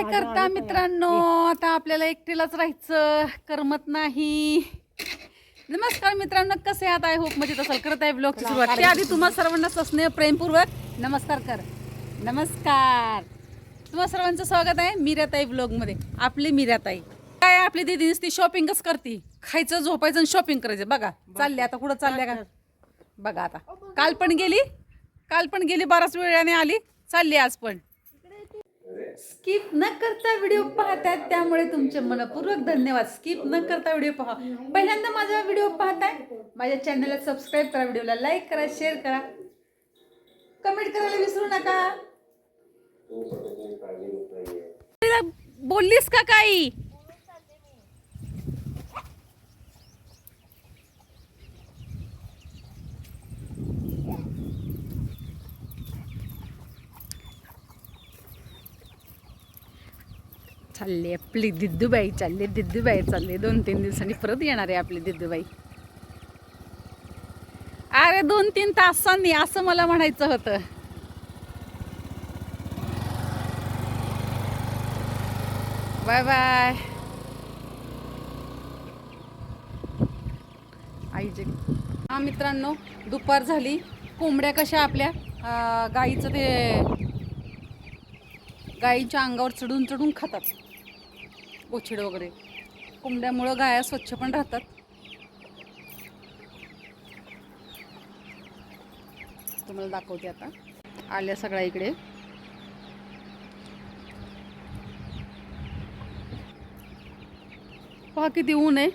काय करता मित्रांनो? आता आपल्याला एकटीलाच राहायचं करमत नाही. नमस्कार मित्रांनो कसे आहात? आय होप मजेत असाल. करत आहे ब्लॉगची सुरुवात. त्याआधी तुम्हा सर्वांना सस्नेह प्रेमपूर्वक नमस्कार कर. नमस्कार. तुम्हा सर्वांचं स्वागत आहे मीराताई ब्लॉगमध्ये आपली मीराताई. काय आपली दिदी ती शॉपिंगच करते. खायचं झोपायचं आणि शॉपिंग करायचं. बघा चालले आता. कुठं चालल्या का? बघा आता. काल पण गेली? काल पण गेली बराच वेळाने आली. चालली आज पण. स्किप न करता व्हिडिओ पाहतायत त्यामुळे तुमचे मनपूर्वक धन्यवाद. स्किप न करता व्हिडिओ पहा. पहिल्यांदा माझा व्हिडिओ पाहताय माझ्या चॅनलला सबस्क्राईब करा व्हिडिओला लाईक करा शेअर करा. कमेंट करायला विसरू नका. तिला बोललीस का काही? चालली आपली दिद्दूबाई चालली दिद्दूबाई चालली दोन तीन दिवसांनी परत येणार आहे आपली दिद्दूबाई. अरे दोन तीन तासांनी असं मला म्हणायचं होतं. Bye bye. आईचे हा मित्रांनो दुपार झाली. कोंबड्या कशा आपल्या? गाईचं ते गाईच्या अंगावर चढून चढून खातात. गोछिड वगैरे. कोंबड्यामुळं गाया स्वच्छ पण राहतात. तुम्हाला दाखवते आता. आल्या सगळ्या इकडे. पहा किती ऊन आहे.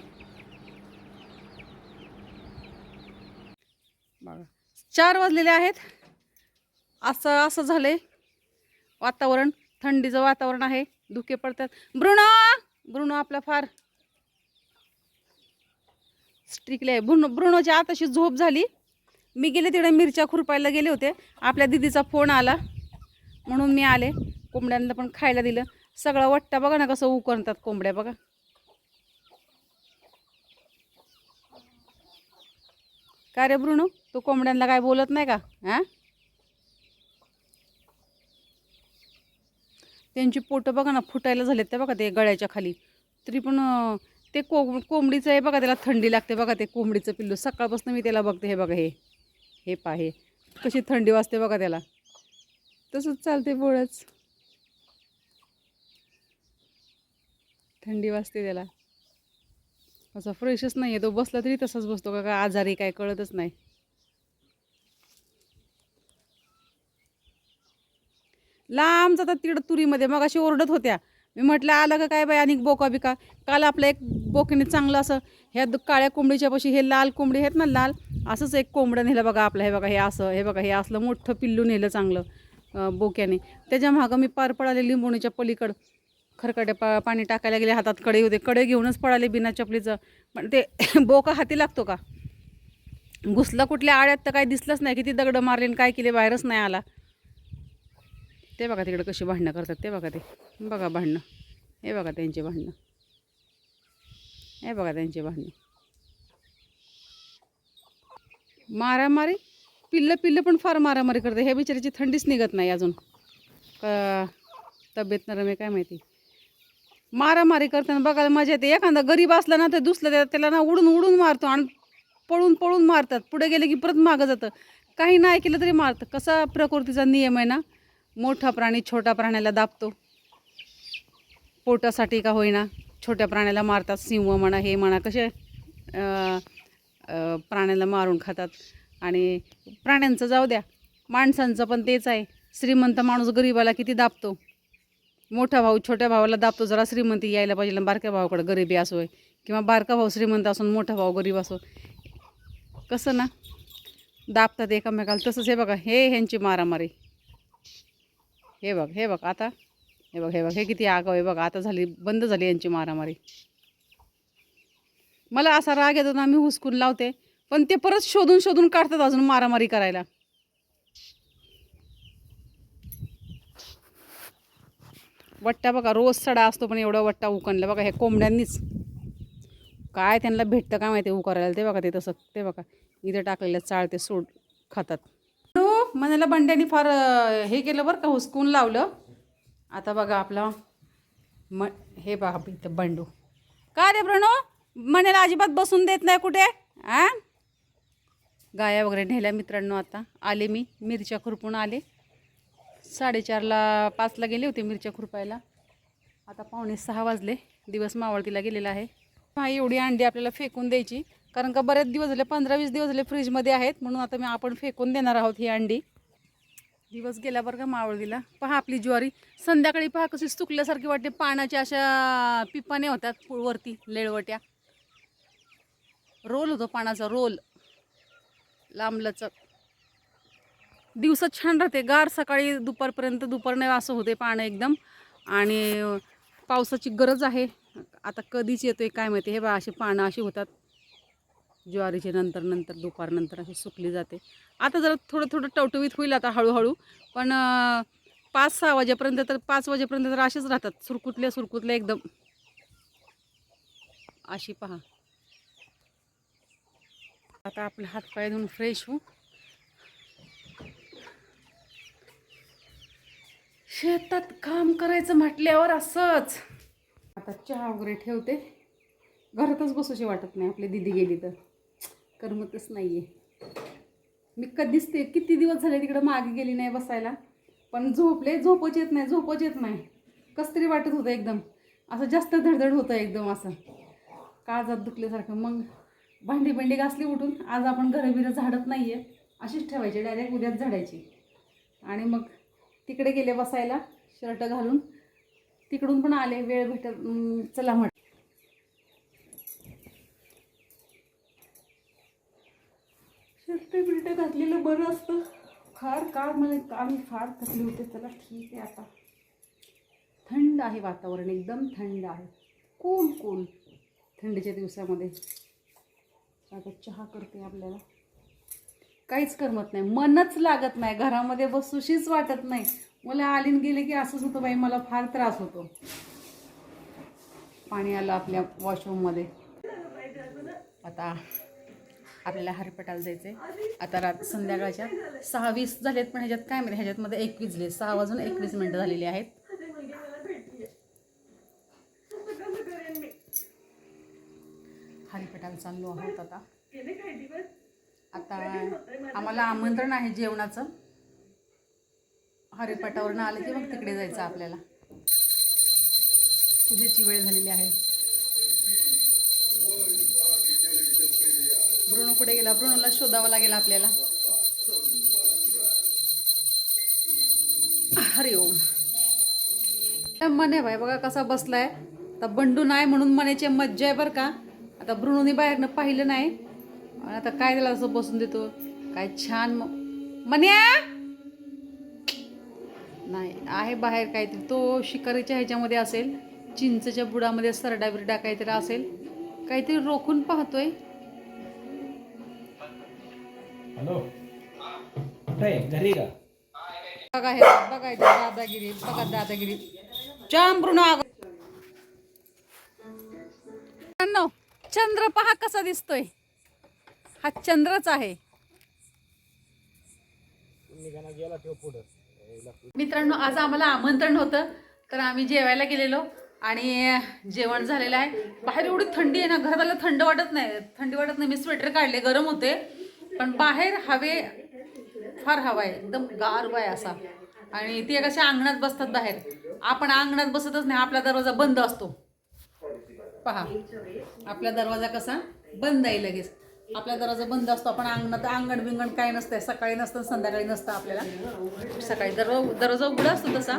बघा. चार वाजलेले आहेत. असं असं झालंय. वातावरण थंडीचं वातावरण आहे. धुके पडतात. ब्रुणो ब्रुनो आपला फार स्ट्रिकले आहे. ब्रुणो आताशी झोप झाली. मी गेले तिकडे मिरच्या खुरपायला गेले होते. आपल्या दिदीचा फोन आला. म्हणून मी आले. कोंबड्यांना पण खायला दिलं. सगळं वट्टा बघा ना कसं उकरतात कोंबड्या बघा. का रे ब्रुनो तू कोंबड्यांना काय बोलत नाही का? हां? त्यांची पोटं बघा ना फुटायला झालेत ते बघा ते गळ्याच्या खाली. तरी पण ते को कोंबडीचं आहे बघा त्याला थंडी लागते बघा ते कोंबडीचं पिल्लू. सकाळपासून मी त्याला बघते हे बघा हे. हे पा हे. कशी थंडी वाजते बघा त्याला. तसंच चालते बोळच थंडी वाजते त्याला. असा फ्रेशच नाही आहे तो बसला तरी तसाच बसतो. का काय आजारी काय कळतच नाही. लांब जातात तिकडं तुरीमध्ये. मग अशी ओरडत होत्या. मी म्हटलं आलं का काय बाई आणि बोका बिका? काल आपलं एक बोकीने चांगलं असं ह्या द- काळ्या कोंबडीच्यापाशी हे लाल कोंबडी आहेत ना लाल असंच एक कोंबडं नेलं बघा आपलं. हे बघा हे असं हे बघा हे असलं मोठं पिल्लू नेलं चांगलं बोक्याने. त्याच्या मागं मी पार पडाले लिंबोणीच्या पलीकडं. खरकटे पा पाणी टाकायला गेले हातात कडे होते. कडे घेऊनच पडाले बिना चपलीचं. पण ते बोका हाती लागतो का? घुसला कुठल्या आळ्यात तर काय दिसलंच नाही. किती दगडं मारले आणि काय केले बाहेरच नाही आला. ते बघा तिकडे कशी भांडणं करतात ते बघा ते. बघा भांडणं. हे बघा त्यांची भांडणं. हे बघा त्यांची भांडणं. मारामारी? पिल्लं पिल्लं पण फार मारामारी करते ह्या बिचारीची थंडीच निघत नाही अजून. का तब्येत नरम आहे काय माहिती. मारामारी करताना बघायला मजा येते. एखादा गरीब असला ना तर दुसला त्याला ना उडून उडून मारतो आणि पळून पळून मारतात. पुढे गेले की परत मागं जातं. काही नाही केलं तरी मारतं. कसा प्रकृतीचा नियम आहे ना? मोठा प्राणी छोट्या प्राण्याला दाबतो. पोटासाठी का होईना छोट्या प्राण्याला मारतात सिंह म्हणा हे म्हणा कसे प्राण्याला मारून खातात. आणि प्राण्यांचं जाऊ द्या माणसांचं पण तेच आहे. श्रीमंत माणूस गरीबाला किती दाबतो? मोठा भाऊ छोट्या भावाला दाबतो जरा श्रीमंती यायला पाहिजे ना बारक्या भावाकडे गरिबी असो आहे किंवा बारका भाऊ श्रीमंत असून मोठा भाऊ गरीब असो. कसं ना? दाबतात एकामेकाला तसंच हे बघा हे ह्यांची मारामारी. हे बघ हे बघ आता. हे बघ हे बघ हे किती आगाव आहे. बघ आता झाली बंद झाली यांची मारामारी. मला असा राग येतो ना मी हुसकून लावते. पण ते परत शोधून शोधून काढतात अजून मारामारी करायला. वट्टा बघा रोज सडा असतो पण एवढा वट्टा उकणला. बघा हे कोंबड्यांनीच. काय त्यांना भेटतं काय माहिती उकारायला. ते बघा ते तसं ते बघा. इथे टाकलेलं चाळ ते सोड खातात. मनाला बंड्याने फार हे केलं बरं का हुसकून लावलं. आता बघा आपला म हे बघा इथं बंडू. का रे प्रणो म्हणाला अजिबात बसून देत नाही कुठे? आ? गाया वगैरे नेल्या मित्रांनो आता. आले मी मिरच्या खुरपून आले. साडेचारला पाचला गेले होते मिरच्या खुरपायला. आता पावणे सहा वाजले. दिवस मावळतीला गेलेला आहे. हा एवढी अंडी आपल्याला फेकून द्यायची. कारण का बरेच दिवस झाले पंधरा वीस दिवस झाले फ्रीजमध्ये आहेत म्हणून आता मी आपण फेकून देणार आहोत ही अंडी. दिवस गेला बरं का मावळीला. पहा आपली ज्वारी. संध्याकाळी पहा कशी सुकल्यासारखी वाटते. पाण्याच्या अशा पिपाने होत्यात वरती लेळवट्या. रोल होतो पाण्याचा रोल. लांबलचक. दिवसात छान राहते. गार सकाळी दुपारपर्यंत दुपार नाही असं होते पाणी एकदम. आणि पावसाची गरज आहे. आता कधीच येतोय काय माहिती. हे बा अशी पानं अशी होतात. ज्वारीचे नंतर नंतर दुपारनंतर अशी सुकली जाते. आता जरा थोडं थोडं टवटवीत होईल आता हळूहळू पण पाच सहा वाजेपर्यंत तर पाच वाजेपर्यंत तर असेच राहतात. सुरकुतल्या सुरकुतल्या एकदम. अशी पहा. आता आपले हातपाय धुवून फ्रेश होऊ. शेतात काम करायचं म्हटल्यावर असंच. आता चहा वगैरे ठेवते. घरातच बसूशी वाटत नाही आपली दिदी गेली तर. करमतच नाही आहे मी कधीच ते किती दिवस झाले तिकडं मागे गेली नाही बसायला. पण झोपले झोपच येत नाही झोपच येत नाही. कसं तरी वाटत होतं एकदम. असं जास्त धडधड होतं एकदम असं. काळजात दुखल्यासारखं. मग भांडी भांडी घासली उठून. आज आपण घरं बिरं झाडत नाही आहे अशीच ठेवायची डायरेक्ट उद्याच झाडायची. आणि मग तिकडे गेले बसायला शर्ट घालून. तिकडून पण आले वेळ भेटत चला म्हट शर्ट बिर्ट घातलेलं बरं असतं. फार काळ मला काल फार थकले होते. चला ठीक आहे आता. थंड आहे वातावरण. एकदम थंड आहे. कोण कोण थंडीच्या दिवसामध्ये. आता चहा करते आपल्याला. काहीच करमत नाही. मनच लागत नाही. घरामध्ये बसूशीच वाटत नाही. मला आलीन गेले की असंच होतं बाई. मला फार त्रास होतो. पाणी आलं आपल्या वॉशरूममध्ये आता आपल्याला हरपटाला जायचं आहे आता रात संध्याकाळच्या सहा वीस झालेत पण ह्याच्यात काय माहिती ह्याच्यातमध्ये एक विजले सहा वाजून एकवीस मिनटं झालेली आहेत. हरिपटाला चाललो आहोत आता. आता आम्हाला आमंत्रण आहे जेवणाचं. हरिपटावरनं आलं की मग तिकडे जायचं आपल्याला. पूजेची वेळ झालेली आहे. ब्रुणो कुठे गेला? ब्रुणोला शोधावा लागेल आपल्याला. हरि ओम. मने भाई बघा कसा बसलाय. आता बंडू नाही म्हणून मनेची मज्जा आहे बरं का. आता ब्रुणोनी बाहेरनं पाहिलं नाही. आता काय त्याला असं बसून देतो? काय छान मन्या नाही आहे बाहेर काहीतरी. तो शिकारीच्या ह्याच्यामध्ये असेल. चिंचच्या बुडामध्ये सरडा बिरडा काहीतरी असेल. काहीतरी रोखून पाहतोय. कुठे आहे? घरी का? बघा हे दादागिरी बघा दादागिरी. जाम आग मित्रांनो, चंद्र पहा कसा दिसतोय. हा चंद्रच आहे. मित्रांनो आज आम्हाला आमंत्रण होतं. तर आम्ही जेवायला गेलेलो आणि जेवण झालेलं आहे. बाहेर एवढी थंडी आहे ना घरात आलं थंड वाटत नाही. थंडी वाटत नाही. मी स्वेटर काढले गरम होते. पण बाहेर हवे फार हवा आहे एकदम गारवा आहे असा. आणि ते कशा अंगणात बसतात बाहेर. आपण अंगणात बसतच नाही आपला दरवाजा बंद असतो. पहा आपला दरवाजा कसा? बंद आहे लगेच. आपला दरवाजा बंद असतो आपण अंगणात अंगण बिंगण काय नसतं सकाळी नसतं संध्याकाळी नसतं आपल्याला. सकाळी दरवा दरवाजा उघडा असतो तसा.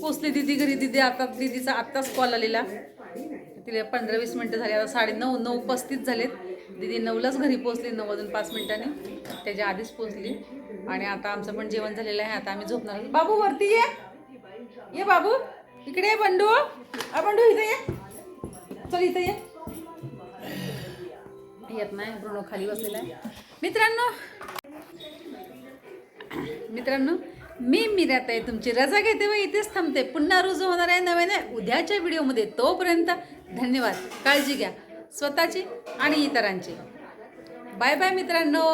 पोचली दिदी घरी दिदी आता दिदीचा आत्ताच कॉल आलेला. तिला पंधरा वीस मिनटं झाली आता साडे नऊ नऊ पस्तीस झालेत. दिदी नऊलाच घरी पोचली नऊ वाजून पाच मिनिटांनी. त्याच्या आधीच पोचली आणि आता आमचं पण जेवण झालेलं आहे. आता आम्ही झोपणार बाबू वरती ये. ये बाबू. इकडे ये बंडू. अ बंडू इथे ये. चल इथे ये. येत नाही. ब्रुणो खाली बसलेला आहे. मित्रांनो. मित्रांनो मी मिरात आहे. तुमची रजा घेते व इथेच थांबते. पुन्हा रुजू होणार आहे नव्याने उद्याच्या व्हिडिओमध्ये. तोपर्यंत धन्यवाद. काळजी घ्या. स्वतःची आणि इतरांची. बाय बाय मित्रांनो.